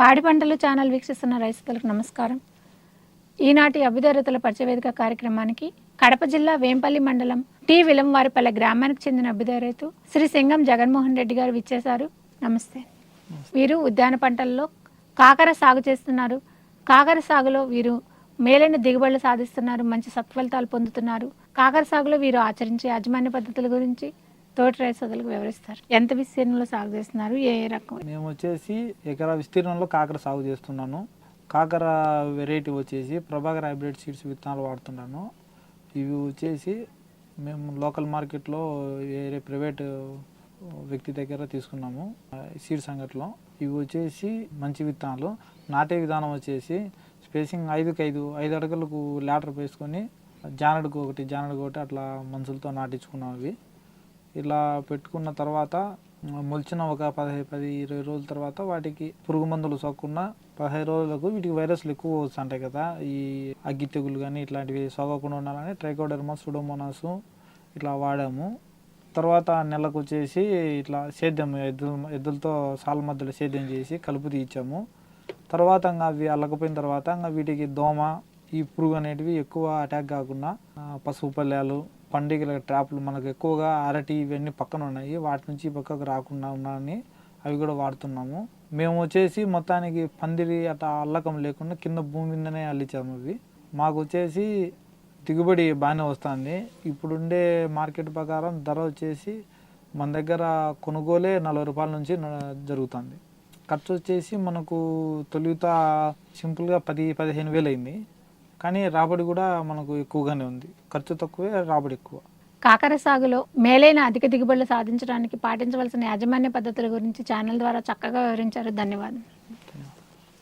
పాడి పంటలు ఛానల్ వీక్షిస్తున్న రైతులకు నమస్కారం. ఈనాటి అభ్యుదయ రైతుల పరిచయ వేదిక కార్యక్రమానికి కడప జిల్లా వేంపల్లి మండలం టి విలంవారిపల్లె గ్రామానికి చెందిన అభ్యుదయ రైతు శ్రీ సింగం జగన్మోహన్ రెడ్డి గారు విచ్చేశారు. నమస్తే. వీరు ఉద్యాన పంటల్లో కాకర సాగు చేస్తున్నారు. కాకర సాగులో వీరు మేలైన దిగుబడులు సాధిస్తున్నారు. మంచి సత్ఫలితాలు పొందుతున్నారు. కాకర సాగులో వీరు ఆచరించే యాజమాన్య పద్ధతుల గురించి తోటి సోదరులకు వివరిస్తారు. ఎంత విస్తీర్ణంలో సాగు చేస్తున్నారు? ఏ ఏ రకం? మేము వచ్చేసి ఎకరా విస్తీర్ణంలో కాకర సాగు చేస్తున్నాను. కాకర వెరైటీ వచ్చేసి ప్రభాకర్ హైబ్రిడ్ సీడ్స్ విత్తనాలు వాడుతున్నాను. ఇవి వచ్చేసి మేము లోకల్ మార్కెట్లో వేరే ప్రైవేట్ వ్యక్తి దగ్గర తీసుకున్నాము సీడ్స్ అంగట్లో ఇవి వచ్చేసి మంచి విత్తనాలు. నాటే విధానం వచ్చేసి స్పేసింగ్ ఐదుకి ఐదు ఐదు అడుగులకు లాటర్ వేసుకొని జానడుకు ఒకటి జానడుకు ఒకటి అట్లా మనుషులతో నాటించుకున్నాం అవి ఇలా పెట్టుకున్న తర్వాత మొలిచిన ఒక పదిహేను పది ఇరవై రోజుల తర్వాత వాటికి పురుగు మందులు సోకకుండా పదిహేను రోజులకు వీటికి వైరస్లు ఎక్కువ వస్తుంటాయి కదా. ఈ అగ్గి తెగులు కానీ ఇట్లాంటివి సోకకుండా ఉండాలని ట్రైకోడర్మా సుడోమోనాస్ ఇట్లా వాడాము. తర్వాత నెలకు వచ్చేసి ఇట్లా సేద్యం ఎద్దుల ఎద్దులతో సాల మధ్యలో సేద్యం చేసి కలుపు తీయించాము. తర్వాత ఇంకా అవి అల్లకపోయిన తర్వాత ఇంకా వీటికి దోమ ఈ పురుగు అనేటివి ఎక్కువ అటాక్ కాకుండా పసుపు పల్లెలు పండుగల ట్రాప్లు మనకు ఎక్కువగా అరటి ఇవన్నీ పక్కన ఉన్నాయి. వాటి నుంచి పక్కకు రాకుండా ఉన్నాయని అవి కూడా వాడుతున్నాము. మేము వచ్చేసి మొత్తానికి పందిరి అట్లా అల్లకం లేకుండా కింద భూమి మీదనే అల్లించాము అవి మాకు వచ్చేసి దిగుబడి బాగానే వస్తుంది. ఇప్పుడుండే మార్కెట్ ప్రకారం ధర వచ్చేసి మన దగ్గర కొనుగోలే నలభై రూపాయల నుంచి జరుగుతుంది. ఖర్చు వచ్చేసి మనకు తొలుత సింపుల్గా పది పదిహేను వేలు అయింది. కానీ రాబడి కూడా మనకు ఎక్కువగానే ఉంది. ఖర్చు తక్కువే రాబడి ఎక్కువ. కాకర సాగులో మేలైన అధిక దిగుబడులు సాధించడానికి పాటించవలసిన యాజమాన్య పద్ధతుల గురించి ఛానల్ ద్వారా చక్కగా వివరించారు. ధన్యవాదాలు